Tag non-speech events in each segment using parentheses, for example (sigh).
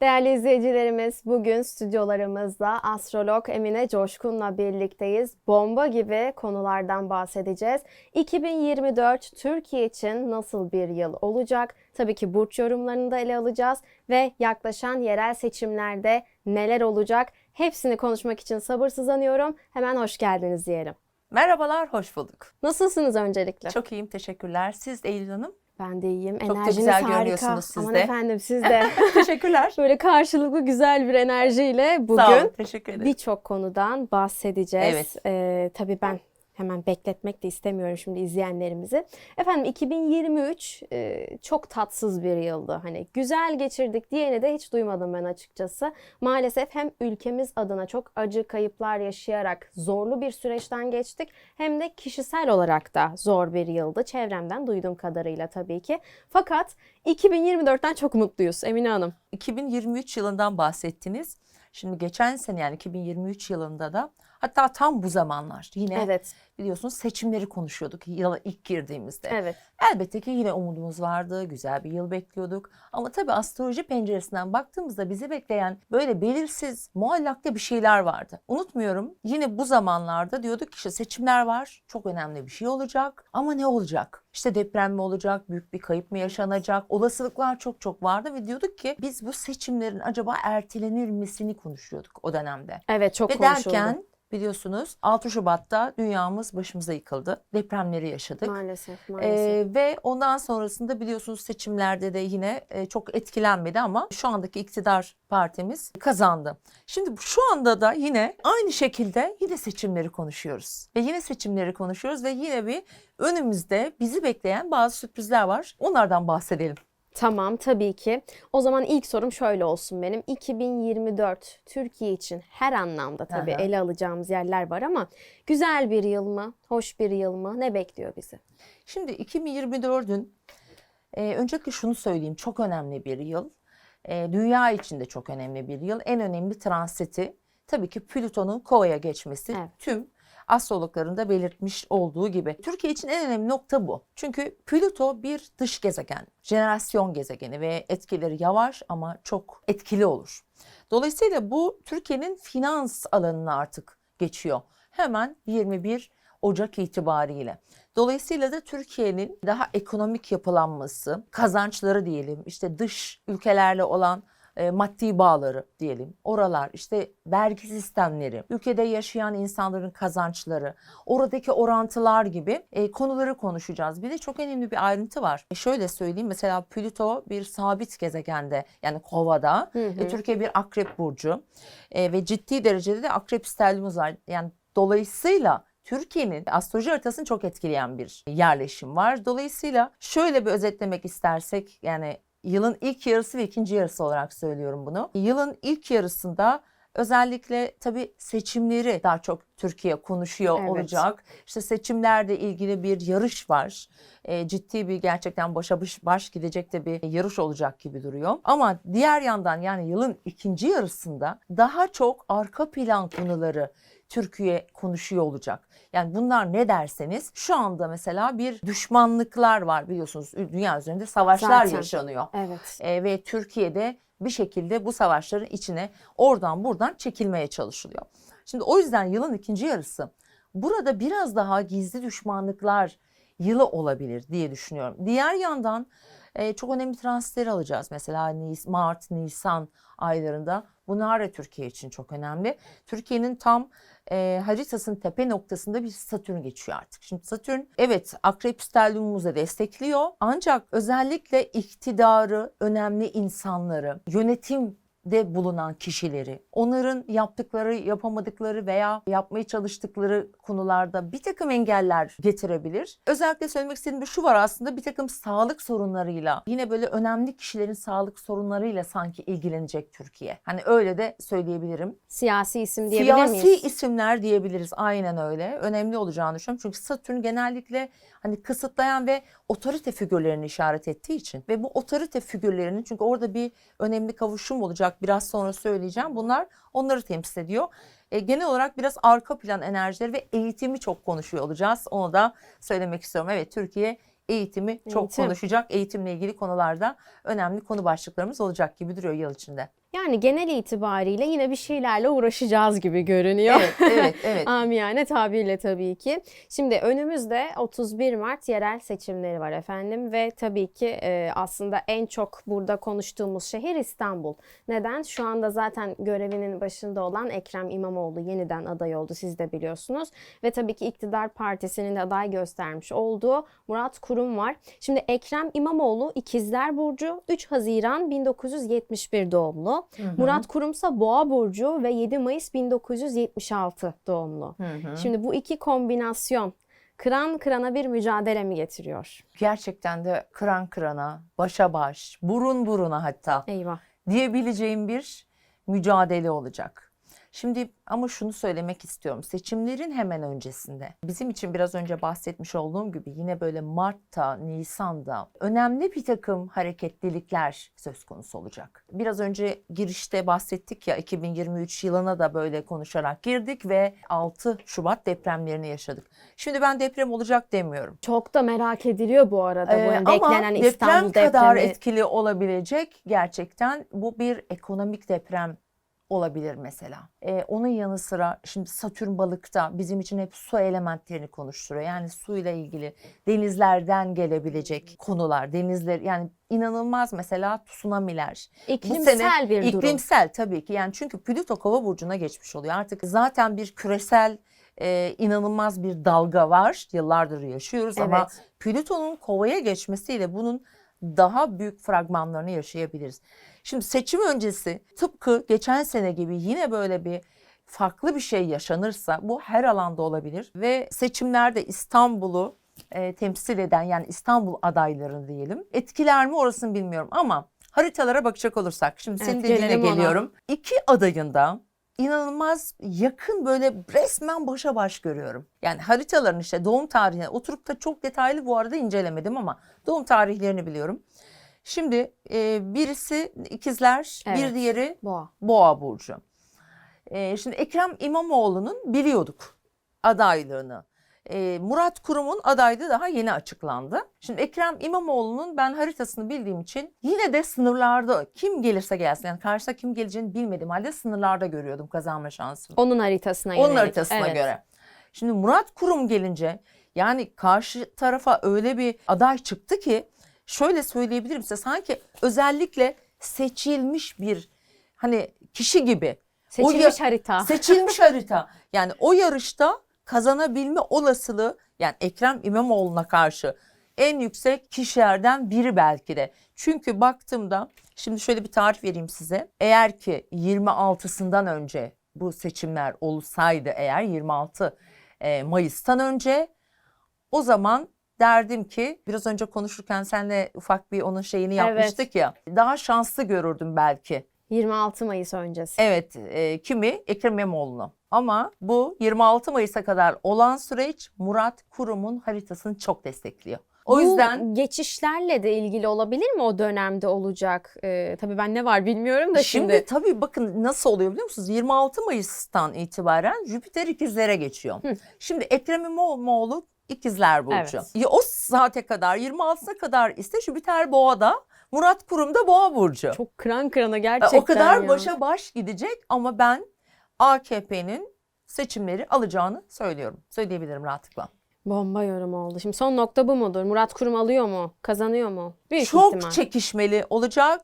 Değerli izleyicilerimiz, bugün stüdyolarımızda astrolog Emine Coşkun'la birlikteyiz. Bomba gibi konulardan bahsedeceğiz. 2024 Türkiye için nasıl bir yıl olacak? Tabii ki burç yorumlarını da ele alacağız ve yaklaşan yerel seçimlerde neler olacak? Hepsini konuşmak için sabırsızlanıyorum. Hemen hoş geldiniz diyelim. Merhabalar, hoş bulduk. Nasılsınız öncelikle? Çok iyiyim, teşekkürler. Siz Eylül Hanım. Ben de iyiyim. da Enerjiniz güzel harika. görünüyorsunuz siz Aman de. efendim siz de. (laughs) (laughs) teşekkürler. Böyle karşılıklı güzel bir enerjiyle bugün Sağ olun, teşekkür ederim. birçok konudan bahsedeceğiz. Evet. Ee, tabii ben hemen bekletmek de istemiyorum şimdi izleyenlerimizi. Efendim 2023 e, çok tatsız bir yıldı. Hani güzel geçirdik diyeni de hiç duymadım ben açıkçası. Maalesef hem ülkemiz adına çok acı kayıplar yaşayarak zorlu bir süreçten geçtik. Hem de kişisel olarak da zor bir yıldı. Çevremden duyduğum kadarıyla tabii ki. Fakat 2024'ten çok mutluyuz Emine Hanım. 2023 yılından bahsettiniz. Şimdi geçen sene yani 2023 yılında da hatta tam bu zamanlar yine Evet, biliyorsunuz seçimleri konuşuyorduk yıla ilk girdiğimizde. evet. Elbette ki yine umudumuz vardı, güzel bir yıl bekliyorduk. Ama tabii astroloji penceresinden baktığımızda bizi bekleyen böyle belirsiz, muallakta bir şeyler vardı. Unutmuyorum yine bu zamanlarda diyorduk ki işte seçimler var, çok önemli bir şey olacak. Ama ne olacak? İşte deprem mi olacak, büyük bir kayıp mı yaşanacak? Olasılıklar çok çok vardı ve diyorduk ki biz bu seçimlerin acaba ertelenir misini konuşuyorduk o dönemde. Evet çok Ve konuşuldu. derken biliyorsunuz 6 Şubat'ta dünyamız başımıza yıkıldı. Depremleri yaşadık. Maalesef, maalesef. Ee, ve ondan sonrasında biliyorsunuz seçimlerde de yine e, çok etkilenmedi ama şu andaki iktidar partimiz kazandı. Şimdi şu anda da yine aynı şekilde yine seçimleri konuşuyoruz. Ve yine seçimleri konuşuyoruz ve yine bir önümüzde bizi bekleyen bazı sürprizler var. Onlardan bahsedelim. Tamam tabii ki. O zaman ilk sorum şöyle olsun benim. 2024 Türkiye için her anlamda tabii Aha. ele alacağımız yerler var ama güzel bir yıl mı, hoş bir yıl mı? Ne bekliyor bizi? Şimdi 2024'ün e, öncelikle şunu söyleyeyim çok önemli bir yıl. E, dünya için de çok önemli bir yıl. En önemli transiti tabii ki Plüton'un Kova'ya geçmesi. Evet. Tüm astrologların da belirtmiş olduğu gibi. Türkiye için en önemli nokta bu. Çünkü Plüto bir dış gezegen, jenerasyon gezegeni ve etkileri yavaş ama çok etkili olur. Dolayısıyla bu Türkiye'nin finans alanına artık geçiyor. Hemen 21 Ocak itibariyle. Dolayısıyla da Türkiye'nin daha ekonomik yapılanması, kazançları diyelim, işte dış ülkelerle olan e, maddi bağları diyelim. Oralar işte vergi sistemleri, ülkede yaşayan insanların kazançları, oradaki orantılar gibi e, konuları konuşacağız. Bir de çok önemli bir ayrıntı var. E, şöyle söyleyeyim mesela Plüto bir sabit gezegende yani kovada. Hı hı. E, Türkiye bir akrep burcu E, ve ciddi derecede de akrep sterlimuz var. Yani dolayısıyla Türkiye'nin astroloji haritasını çok etkileyen bir yerleşim var. Dolayısıyla şöyle bir özetlemek istersek yani yılın ilk yarısı ve ikinci yarısı olarak söylüyorum bunu. Yılın ilk yarısında özellikle tabii seçimleri daha çok Türkiye konuşuyor Evet. olacak. İşte seçimlerle ilgili bir yarış var. E, ciddi bir gerçekten başa baş, baş gidecek de bir yarış olacak gibi duruyor. Ama diğer yandan yani yılın ikinci yarısında daha çok arka plan konuları Türkiye konuşuyor olacak. Yani bunlar ne derseniz şu anda mesela bir düşmanlıklar var biliyorsunuz dünya üzerinde savaşlar Zaten. yaşanıyor. Evet. E, ve Türkiye'de bir şekilde bu savaşların içine oradan buradan çekilmeye çalışılıyor. Şimdi o yüzden yılın ikinci yarısı burada biraz daha gizli düşmanlıklar yılı olabilir diye düşünüyorum. Diğer yandan e, çok önemli transferi alacağız. Mesela Mart, Nisan aylarında bunlar Türkiye için çok önemli. Türkiye'nin tam e, haritasının tepe noktasında bir Satürn geçiyor artık. Şimdi Satürn evet Akrep Stellium'umuzu destekliyor ancak özellikle iktidarı, önemli insanları, yönetim de bulunan kişileri, onların yaptıkları, yapamadıkları veya yapmaya çalıştıkları konularda bir takım engeller getirebilir. Özellikle söylemek istediğim şu var aslında bir takım sağlık sorunlarıyla, yine böyle önemli kişilerin sağlık sorunlarıyla sanki ilgilenecek Türkiye. Hani öyle de söyleyebilirim. Siyasi isim diyebilir Siyasi miyiz? isimler diyebiliriz aynen öyle. Önemli olacağını düşünüyorum. Çünkü Satürn genellikle hani kısıtlayan ve otorite figürlerini işaret ettiği için ve bu otorite figürlerinin çünkü orada bir önemli kavuşum olacak biraz sonra söyleyeceğim. Bunlar onları temsil ediyor. e, genel olarak biraz arka plan enerjileri ve eğitimi çok konuşuyor olacağız. Onu da söylemek istiyorum. Evet Türkiye eğitimi çok Eğitim. konuşacak. Eğitimle ilgili konularda önemli konu başlıklarımız olacak gibi duruyor yıl içinde. Yani genel itibariyle yine bir şeylerle uğraşacağız gibi görünüyor. Evet, evet, (laughs) evet. Amiyane tabirle tabii ki. Şimdi önümüzde 31 Mart yerel seçimleri var efendim ve tabii ki e, aslında en çok burada konuştuğumuz şehir İstanbul. Neden? Şu anda zaten görevinin başında olan Ekrem İmamoğlu yeniden aday oldu siz de biliyorsunuz. Ve tabii ki iktidar partisinin de aday göstermiş olduğu Murat Kurum var. Şimdi Ekrem İmamoğlu İkizler Burcu 3 Haziran 1971 doğumlu. Murat Kurumsa Boğa Burcu ve 7 Mayıs 1976 doğumlu. Hı hı. Şimdi bu iki kombinasyon kıran kırana bir mücadele mi getiriyor? Gerçekten de kıran kırana, başa baş, burun buruna hatta Eyvah. diyebileceğim bir mücadele olacak. Şimdi ama şunu söylemek istiyorum. Seçimlerin hemen öncesinde bizim için biraz önce bahsetmiş olduğum gibi yine böyle Mart'ta, Nisan'da önemli bir takım hareketlilikler söz konusu olacak. Biraz önce girişte bahsettik ya 2023 yılına da böyle konuşarak girdik ve 6 Şubat depremlerini yaşadık. Şimdi ben deprem olacak demiyorum. Çok da merak ediliyor bu arada bu Ee, yani ama beklenen deprem İstanbul kadar depremi. etkili olabilecek gerçekten bu bir ekonomik deprem olabilir mesela. Ee, onun yanı sıra şimdi Satürn balıkta bizim için hep su elementlerini konuşturuyor. Yani suyla ilgili denizlerden gelebilecek konular, denizler yani inanılmaz mesela tsunamiler. İklimsel bir durum. İklimsel tabii ki yani çünkü Plüto kova burcuna geçmiş oluyor. Artık zaten bir küresel e, inanılmaz bir dalga var. Yıllardır yaşıyoruz ama Evet. Plüton'un kovaya geçmesiyle bunun daha büyük fragmanlarını yaşayabiliriz. Şimdi seçim öncesi tıpkı geçen sene gibi yine böyle bir farklı bir şey yaşanırsa bu her alanda olabilir ve seçimlerde İstanbul'u e, temsil eden yani İstanbul adaylarını diyelim etkiler mi orasını bilmiyorum ama haritalara bakacak olursak şimdi senin Evet, dediğine gelelim ona. geliyorum. İki adayın da inanılmaz yakın böyle resmen başa baş görüyorum. Yani haritaların işte doğum tarihine oturup da çok detaylı bu arada incelemedim ama doğum tarihlerini biliyorum. Şimdi e, birisi ikizler, bir Evet. diğeri Boğa. Boğa burcu. E, şimdi Ekrem İmamoğlu'nun biliyorduk adaylığını. E, Murat Kurum'un adaylığı daha yeni açıklandı. Şimdi Ekrem İmamoğlu'nun ben haritasını bildiğim için yine de sınırlarda kim gelirse gelsin yani karşıda kim geleceğini bilmediğim halde sınırlarda görüyordum kazanma şansını. Onun haritasına Onun yönelik. haritasına Evet. göre. Şimdi Murat Kurum gelince yani karşı tarafa öyle bir aday çıktı ki şöyle söyleyebilirim size sanki özellikle seçilmiş bir hani kişi gibi. O Seçilmiş harita. Seçilmiş harita. (laughs) Yani o yarışta kazanabilme olasılığı yani Ekrem İmamoğlu'na karşı en yüksek kişilerden biri belki de. Çünkü baktığımda şimdi şöyle bir tarih vereyim size. Eğer ki 26'sından önce bu seçimler olsaydı eğer 26 e, Mayıs'tan önce o zaman derdim ki biraz önce konuşurken senle ufak bir onun şeyini Evet. yapmıştık ya. Daha şanslı görürdüm belki. 26 Mayıs öncesi. Evet, e, kimi? Ekrem İmamoğlu'nu. Ama bu 26 Mayıs'a kadar olan süreç Murat Kurum'un haritasını çok destekliyor. O Bu yüzden geçişlerle de ilgili olabilir mi o dönemde olacak? Ee, tabii ben ne var bilmiyorum da şimdi, şimdi. tabii bakın nasıl oluyor biliyor musunuz? 26 Mayıs'tan itibaren Jüpiter ikizlere geçiyor. Hı. Şimdi Ekrem İmamoğlu ikizler burcu. Evet. Ya o saate kadar 26'sına kadar ise Jüpiter boğada, Murat Kurum da boğa burcu. Çok kıran kırana E, gerçekten o kadar ya. başa baş gidecek ama ben AKP'nin seçimleri alacağını söylüyorum. Söyleyebilirim rahatlıkla. Bomba yorum oldu. Şimdi son nokta bu mudur? Murat Kurum alıyor mu? Kazanıyor mu? Büyük çok ihtimal. çekişmeli olacak.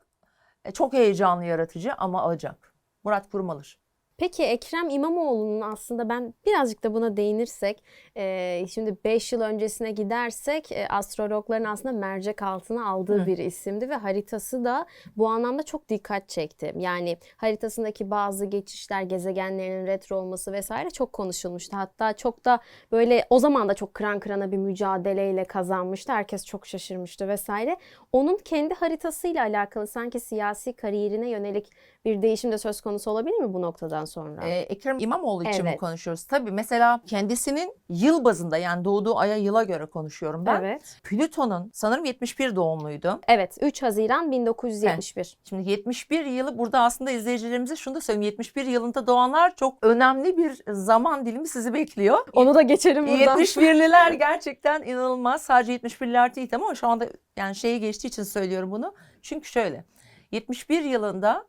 e, Çok heyecanlı yaratıcı ama alacak. Murat Kurum alır. Peki Ekrem İmamoğlu'nun aslında ben birazcık da buna değinirsek, e, şimdi 5 yıl öncesine gidersek e, astrologların aslında mercek altına aldığı Hı. bir isimdi ve haritası da bu anlamda çok dikkat çekti. Yani haritasındaki bazı geçişler, gezegenlerinin retro olması vesaire çok konuşulmuştu. Hatta çok da böyle o zaman da çok kıran kırana bir mücadeleyle kazanmıştı. Herkes çok şaşırmıştı vesaire. Onun kendi haritasıyla alakalı sanki siyasi kariyerine yönelik bir değişim de söz konusu olabilir mi bu noktadan sonra? Ee, Ekrem İmamoğlu için mi Evet. konuşuyoruz? Tabii mesela kendisinin yıl bazında yani doğduğu aya yıla göre konuşuyorum ben. evet. Plüton'un sanırım 71 doğumluydu. Evet 3 Haziran 1971. Şimdi 71 yılı burada aslında izleyicilerimize şunu da söyleyeyim. 71 yılında doğanlar çok önemli bir zaman dilimi sizi bekliyor. Onu da geçelim buradan. 71'liler (laughs) gerçekten inanılmaz. Sadece 71'ler değil ama şu anda yani şeyi geçtiği için söylüyorum bunu. Çünkü şöyle 71 yılında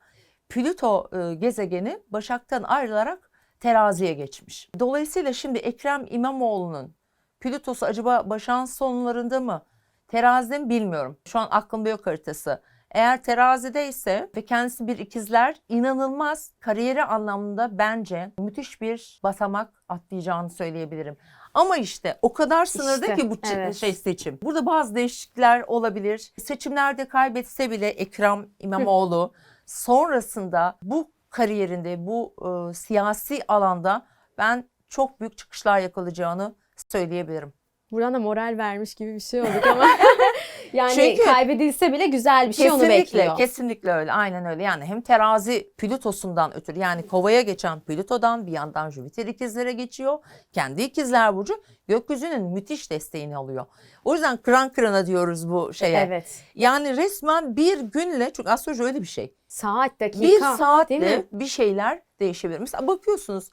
Plüto e, gezegeni Başak'tan ayrılarak teraziye geçmiş. Dolayısıyla şimdi Ekrem İmamoğlu'nun Plütosu acaba Başak'ın sonlarında mı? Terazide mi bilmiyorum. Şu an aklımda yok haritası. Eğer terazide ise ve kendisi bir ikizler inanılmaz kariyeri anlamında bence müthiş bir basamak atlayacağını söyleyebilirim. Ama işte o kadar sınırda İşte, ki bu evet. şey seçim. Burada bazı değişiklikler olabilir. Seçimlerde kaybetse bile Ekrem İmamoğlu (laughs) sonrasında bu kariyerinde bu e, siyasi alanda ben çok büyük çıkışlar yakalayacağını söyleyebilirim. Buradan da moral vermiş gibi bir şey olduk ama (laughs) yani Çünkü- kaybedilse bile güzel bir şey onu bekliyor. kesinlikle öyle. Aynen öyle. Yani hem terazi Plüto'sundan ötürü yani kovaya geçen Plüto'dan bir yandan Jüpiter ikizlere geçiyor. Kendi ikizler burcu gökyüzünün müthiş desteğini alıyor. O yüzden kıran kırana diyoruz bu şeye. Evet. Yani resmen bir günle çünkü astroloji öyle bir şey. Saat, dakika. bir mi? bir şeyler değişebilir. Mesela bakıyorsunuz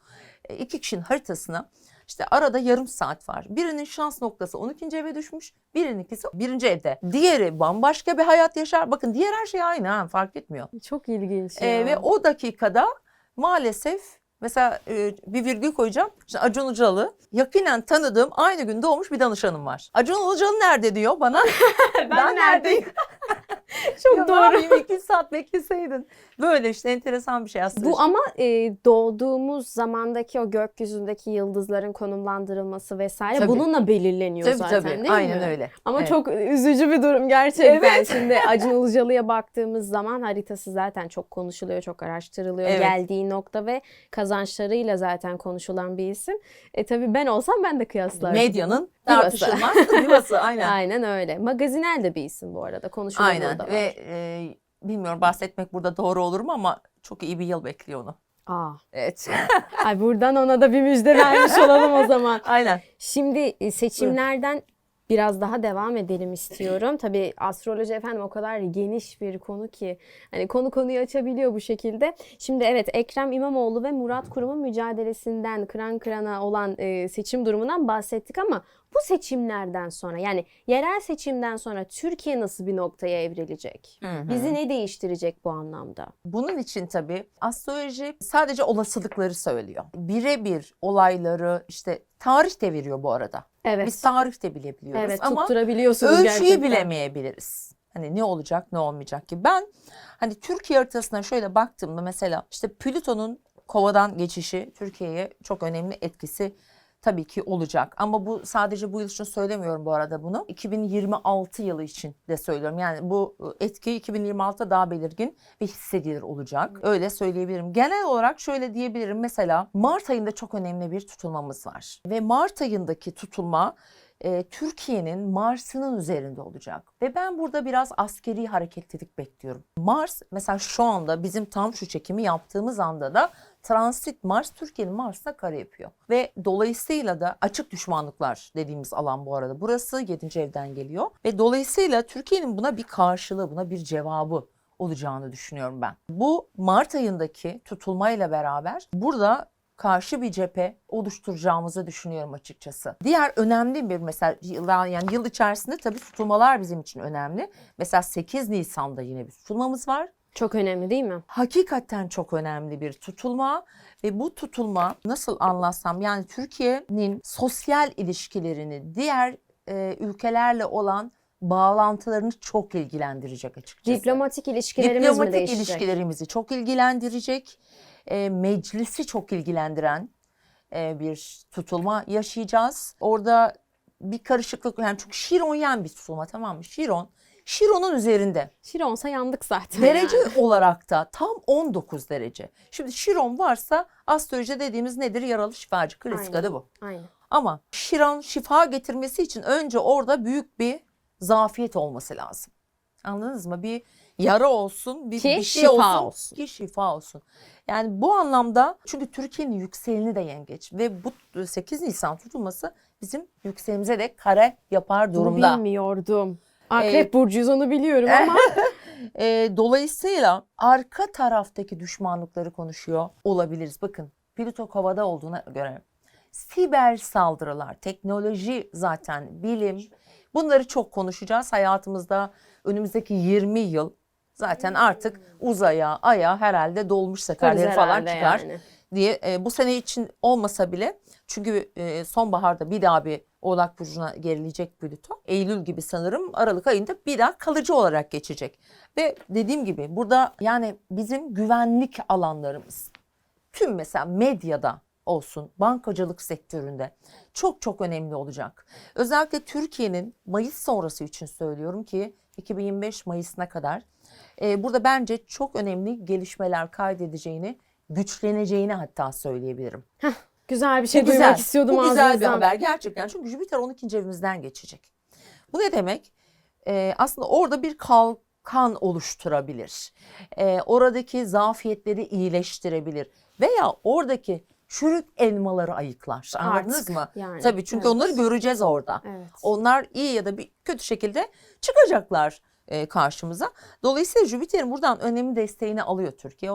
e, iki kişinin haritasına işte arada yarım saat var. Birinin şans noktası 12. eve düşmüş. Birininkisi birinci evde. Diğeri bambaşka bir hayat yaşar. Bakın diğer her şey aynı ha, fark etmiyor. Çok ilginç E, ya. ve o dakikada maalesef mesela e, bir virgül koyacağım. İşte Acun Ilıcalı yakinen tanıdığım aynı gün doğmuş bir danışanım var. Acun Ilıcalı nerede diyor bana. (laughs) ben, neredeyim? (laughs) (laughs) Çok Ya ne doğru. yapayım, iki (laughs) saat bekleseydin. Böyle işte enteresan bir şey aslında. Bu ama e, doğduğumuz zamandaki o gökyüzündeki yıldızların konumlandırılması vesaire Tabii. bununla belirleniyor tabii zaten tabii. değil Aynen mi? öyle. Ama Evet. çok üzücü bir durum gerçekten. Evet. Şimdi (laughs) Acun Ilıcalı'ya baktığımız zaman haritası zaten çok konuşuluyor, çok araştırılıyor. Evet. Geldiği nokta ve kazançlarıyla zaten konuşulan bir isim. E tabii ben olsam ben de kıyaslardım. medyanın. Tartışılmaz divası (laughs) aynen. Aynen öyle. Magazinel de bir isim bu arada. Konuşulan Aynen da var. ve e, bilmiyorum bahsetmek burada doğru olur mu ama çok iyi bir yıl bekliyor onu. Aa. Evet. (laughs) Ay buradan ona da bir müjde vermiş olalım o zaman. (laughs) aynen. Şimdi e, seçimlerden biraz daha devam edelim istiyorum. Tabii astroloji efendim o kadar geniş bir konu ki hani konu konuyu açabiliyor bu şekilde. Şimdi evet Ekrem İmamoğlu ve Murat Kurum'un mücadelesinden kıran kırana olan e, seçim durumundan bahsettik ama bu seçimlerden sonra yani yerel seçimden sonra Türkiye nasıl bir noktaya evrilecek? Hı hı. Bizi ne değiştirecek bu anlamda? Bunun için tabii astroloji sadece olasılıkları söylüyor. Birebir olayları işte tarih de veriyor bu arada. Evet. Biz tarih de bilebiliyoruz evet ama ölçüyü gerçekten. bilemeyebiliriz. Hani ne olacak ne olmayacak ki. Ben hani Türkiye haritasına şöyle baktığımda mesela işte Plüton'un kovadan geçişi Türkiye'ye çok önemli etkisi tabii ki olacak. Ama bu sadece bu yıl için söylemiyorum bu arada bunu. 2026 yılı için de söylüyorum. Yani bu etki 2026'da daha belirgin ve hissedilir olacak. Öyle söyleyebilirim. Genel olarak şöyle diyebilirim. Mesela Mart ayında çok önemli bir tutulmamız var. Ve Mart ayındaki tutulma e, Türkiye'nin Mars'ının üzerinde olacak. Ve ben burada biraz askeri hareketlilik bekliyorum. Mars mesela şu anda bizim tam şu çekimi yaptığımız anda da transit Mars Türkiye'nin Mars'ına kare yapıyor. Ve dolayısıyla da açık düşmanlıklar dediğimiz alan bu arada. Burası 7. evden geliyor. Ve dolayısıyla Türkiye'nin buna bir karşılığı, buna bir cevabı olacağını düşünüyorum ben. Bu Mart ayındaki tutulmayla beraber burada karşı bir cephe oluşturacağımızı düşünüyorum açıkçası. Diğer önemli bir mesela yani yıl içerisinde tabii tutulmalar bizim için önemli. Mesela 8 Nisan'da yine bir tutulmamız var. Çok önemli değil mi? Hakikaten çok önemli bir tutulma ve bu tutulma nasıl anlatsam yani Türkiye'nin sosyal ilişkilerini diğer e, ülkelerle olan bağlantılarını çok ilgilendirecek açıkçası. Diplomatik ilişkilerimiz mi Diplomatik değişecek? ilişkilerimizi çok ilgilendirecek, e, meclisi çok ilgilendiren e, bir tutulma yaşayacağız. Orada bir karışıklık yani çünkü Şironyen bir tutulma tamam mı? Şiron, Şiron'un üzerinde. Şironsa yandık zaten. Derece yani. olarak da tam 19 derece. Şimdi Şiron varsa astroloji dediğimiz nedir? Yaralı şifacı. Klasik adı bu. Aynen. Ama Şiron şifa getirmesi için önce orada büyük bir zafiyet olması lazım. Anladınız mı? Bir yara olsun, bir, Ki bir şey şifa olsun, olsun. ki şifa olsun. Yani bu anlamda çünkü Türkiye'nin yükseleni de yengeç ve bu 8 Nisan tutulması bizim yükselimize de kare yapar Bunu durumda. bilmiyordum. Akrep burcuyuz onu biliyorum (laughs) ama E, dolayısıyla arka taraftaki düşmanlıkları konuşuyor olabiliriz. Bakın Plüto kovada olduğuna göre siber saldırılar, teknoloji zaten bilim bunları çok konuşacağız hayatımızda önümüzdeki 20 yıl zaten artık uzaya, aya herhalde dolmuş seferleri falan çıkar yani. diye e, bu sene için olmasa bile çünkü e, sonbaharda bir daha bir Oğlak Burcu'na gerileyecek Plüto. Eylül gibi sanırım Aralık ayında bir daha kalıcı olarak geçecek. Ve dediğim gibi burada yani bizim güvenlik alanlarımız tüm mesela medyada olsun bankacılık sektöründe çok çok önemli olacak. Özellikle Türkiye'nin Mayıs sonrası için söylüyorum ki 2025 Mayıs'ına kadar e, burada bence çok önemli gelişmeler kaydedeceğini, güçleneceğini hatta söyleyebilirim. Güzel bir şey Bu duymak güzel. istiyordum Bu güzel bir ağzınızdan. haber gerçekten. Çünkü Jüpiter 12. evimizden geçecek. Bu ne demek? Ee, aslında orada bir kalkan oluşturabilir. Ee, oradaki zafiyetleri iyileştirebilir. Veya oradaki çürük elmaları ayıklar. Anladınız Artık mı? yani, Tabii çünkü evet. onları göreceğiz orada. Evet. Onlar iyi ya da bir kötü şekilde çıkacaklar e, karşımıza. Dolayısıyla Jüpiter'in buradan önemli desteğini alıyor Türkiye.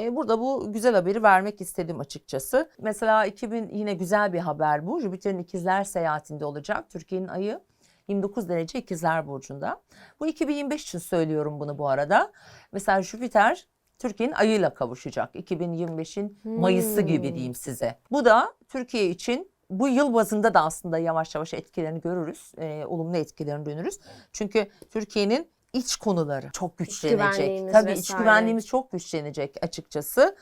E, burada bu güzel haberi vermek istedim açıkçası. Mesela 2000 yine güzel bir haber bu. Jüpiter'in ikizler seyahatinde olacak. Türkiye'nin ayı 29 derece ikizler burcunda. Bu 2025 için söylüyorum bunu bu arada. Mesela Jüpiter Türkiye'nin ayıyla kavuşacak. 2025'in Mayıs'ı gibi Hmm. diyeyim size. Bu da Türkiye için bu yıl bazında da aslında yavaş yavaş etkilerini görürüz. e, olumlu etkilerini dönürüz. Çünkü Türkiye'nin iç konuları çok güçlenecek. güvenliğimiz Tabii iç vesaire. güvenliğimiz çok güçlenecek açıkçası.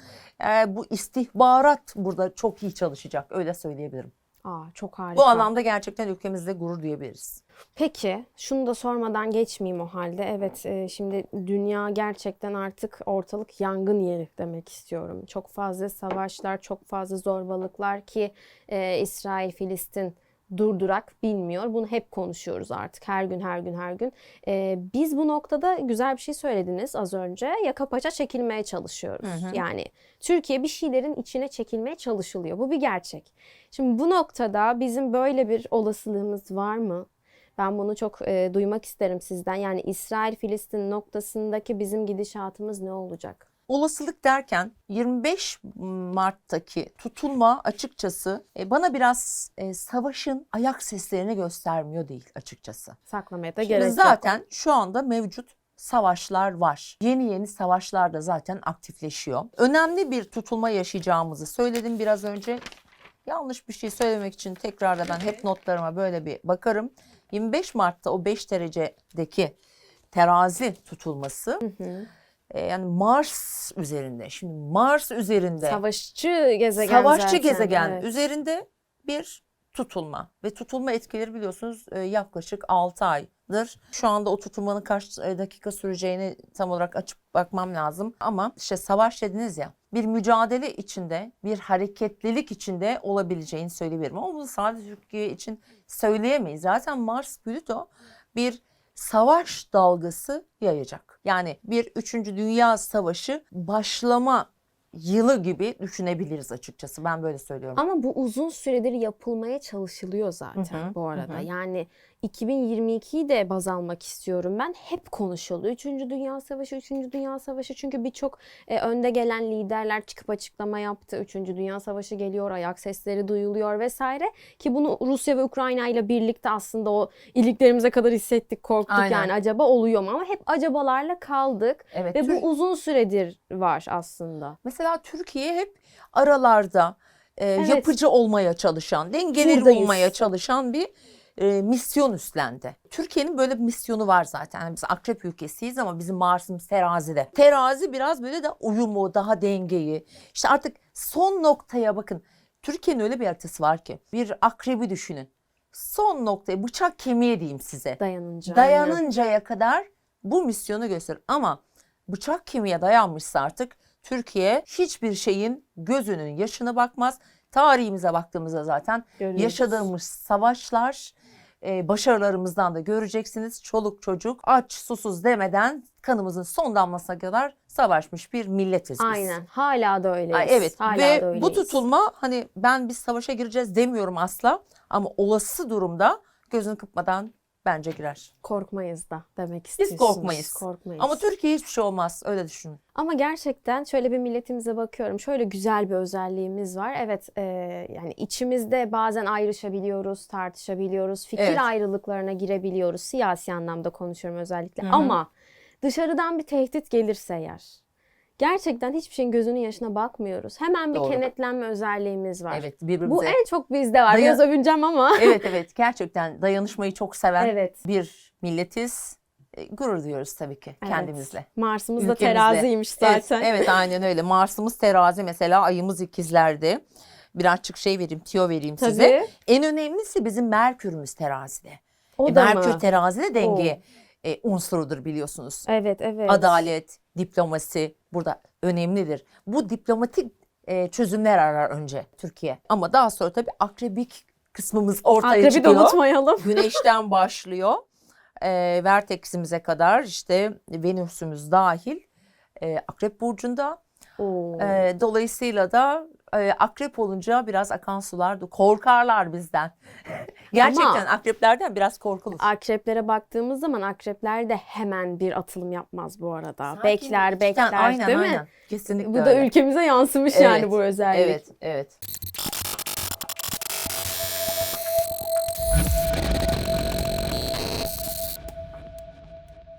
E, bu istihbarat burada çok iyi çalışacak öyle söyleyebilirim. Aa, çok harika. Bu anlamda gerçekten ülkemizde gurur duyabiliriz. Peki şunu da sormadan geçmeyeyim o halde. Evet e, şimdi dünya gerçekten artık ortalık yangın yeri demek istiyorum. Çok fazla savaşlar, çok fazla zorbalıklar ki e, İsrail, Filistin durdurak bilmiyor. Bunu hep konuşuyoruz artık her gün her gün her gün. E, biz bu noktada güzel bir şey söylediniz az önce. Yaka paça çekilmeye çalışıyoruz. Hı hı. Yani Türkiye bir şeylerin içine çekilmeye çalışılıyor. Bu bir gerçek. Şimdi bu noktada bizim böyle bir olasılığımız var mı? Ben bunu çok e, duymak isterim sizden. Yani İsrail-Filistin noktasındaki bizim gidişatımız ne olacak? Olasılık derken 25 Mart'taki tutulma açıkçası e, bana biraz e, savaşın ayak seslerini göstermiyor değil açıkçası. Saklamaya da Şimdi gerek yok. zaten şu anda mevcut savaşlar var. Yeni yeni savaşlar da zaten aktifleşiyor. Önemli bir tutulma yaşayacağımızı söyledim biraz önce. Yanlış bir şey söylemek için tekrar da ben hep notlarıma böyle bir bakarım. 25 Mart'ta o 5 derecedeki terazi tutulması Hı hı. E, yani Mars üzerinde. Şimdi Mars üzerinde Savaşçı gezegen savaşçı zaten, gezegen evet. üzerinde bir tutulma ve tutulma etkileri biliyorsunuz e, yaklaşık 6 aydır. Şu anda o tutulmanın kaç e, dakika süreceğini tam olarak açıp bakmam lazım ama işte savaş dediniz ya bir mücadele içinde bir hareketlilik içinde olabileceğini söyleyebilirim ama bunu sadece Türkiye için söyleyemeyiz. Zaten Mars Plüto bir savaş dalgası yayacak. Yani bir 3. Dünya Savaşı başlama yılı gibi düşünebiliriz açıkçası. Ben böyle söylüyorum. Ama bu uzun süredir yapılmaya çalışılıyor zaten Hı hı, bu arada. hı. Yani 2022'yi de baz almak istiyorum ben. Hep konuşuluyor. Üçüncü Dünya Savaşı, Üçüncü Dünya Savaşı. Çünkü birçok e, önde gelen liderler çıkıp açıklama yaptı. Üçüncü Dünya Savaşı geliyor, ayak sesleri duyuluyor vesaire. Ki bunu Rusya ve Ukrayna ile birlikte aslında o iliklerimize kadar hissettik, korktuk Aynen. yani acaba oluyor mu? Ama hep acabalarla kaldık. Evet. Ve Tür- bu uzun süredir var aslında. Mesela Türkiye hep aralarda e, Evet. yapıcı olmaya çalışan, Buradayız. bulmaya çalışan bir e, misyon üstlendi. Türkiye'nin böyle bir misyonu var zaten. Yani biz akrep ülkesiyiz ama bizim Mars'ımız terazide. Terazi biraz böyle de uyumu, daha dengeyi. İşte artık son noktaya bakın. Türkiye'nin öyle bir haritası var ki bir akrebi düşünün. Son noktaya bıçak kemiğe diyeyim size. Dayanınca. aynen. dayanıncaya kadar bu misyonu gösterir. Ama bıçak kemiğe dayanmışsa artık Türkiye hiçbir şeyin gözünün yaşına bakmaz. Tarihimize baktığımızda zaten Görüyoruz. yaşadığımız savaşlar e, başarılarımızdan da göreceksiniz. Çoluk çocuk aç susuz demeden kanımızın son damlasına kadar savaşmış bir milletiz biz. Aynen. Hala da öyleyiz. Ay, evet Hala da ve öyleyiz. bu tutulma hani ben biz savaşa gireceğiz demiyorum asla ama olası durumda gözünü kırpmadan bence girer. korkmayız da demek istiyorsunuz. korkmayız. Korkmayız. Ama Türkiye hiçbir şey olmaz öyle düşünün. Ama gerçekten şöyle bir milletimize bakıyorum. Şöyle güzel bir özelliğimiz var. Evet e, yani içimizde bazen ayrışabiliyoruz, tartışabiliyoruz. Fikir Evet. ayrılıklarına girebiliyoruz. Siyasi anlamda konuşuyorum özellikle. Ama dışarıdan bir tehdit gelirse eğer gerçekten hiçbir şeyin gözünün yaşına bakmıyoruz. Hemen bir Doğru. kenetlenme özelliğimiz var. Evet birbirimize. Bu en çok bizde var. Dayan- Biraz övüneceğim ama. (laughs) evet evet gerçekten dayanışmayı çok seven Evet. bir milletiz. E, gurur duyuyoruz tabii ki Evet. kendimizle. Mars'ımız da teraziymiş zaten. Evet, evet aynen öyle. Mars'ımız terazi mesela ayımız ikizlerde. Birazcık şey vereyim, tiyo vereyim size. Tabii. En önemlisi bizim Merkür'ümüz terazide. O E, da Merkür mı? terazide denge e, unsurudur biliyorsunuz. Evet, evet. Adalet, diplomasi burada önemlidir. Bu diplomatik e, çözümler arar önce Türkiye. Ama daha sonra tabii akrebik kısmımız ortaya Akrebi de çıkıyor. unutmayalım. (laughs) Güneşten başlıyor. E, Vertex'imize kadar işte Venüs'ümüz dahil e, Akrep Burcu'nda. Oo. E, dolayısıyla da e, akrep olunca biraz akan sular da korkarlar bizden. (laughs) Gerçekten akreplerden biraz korkulur. Akreplere baktığımız zaman akrepler de hemen bir atılım yapmaz bu arada. Sakin, bekler bekler aynen, değil mi? aynen. Kesinlikle Bu da öyle. ülkemize yansımış Evet, yani bu özellik. Evet, evet.